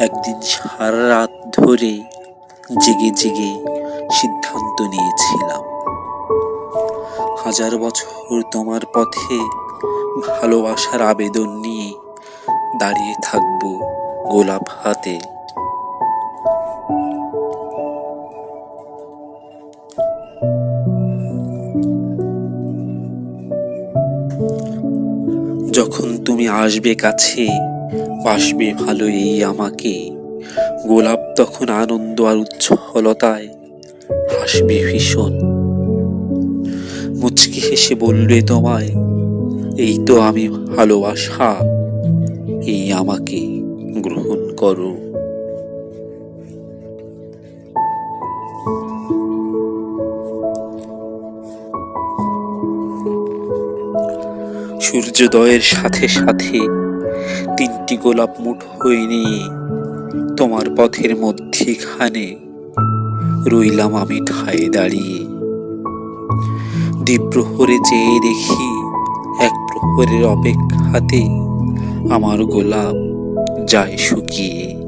একদিন সারা রাত ধরে জেগে জেগে সিদ্ধান্ত নিয়েছিলাম। হাজার বছর তোমার পথে ভালোবাসার আবেদন নিয়ে দাঁড়িয়ে থাকব গোলাপ হাতে। যখন তুমি আসবে কাছে বাসবে ভালো এই আমাকে। গোলাপ তখন আনন্দ আর উচ্ছলতায় হাসবে ভীষণ। মুচকি হেসে বলবে তোমায়, এই তো আমি ভালোবাসা, এই আমাকে গ্রহণ করো। সূর্যোদয়ের সাথে সাথে তিনটি গোলাপ মুঠোয় নিয়ে তোমার পথের মধ্যিখানে। রইলাম আমি ঠায়ে দাঁড়িয়ে। দ্বীপ্রহরে চেয়ে দেখি এক প্রহরের অপেক্ষাতে আমার গোলাপ যায় শুকিয়ে।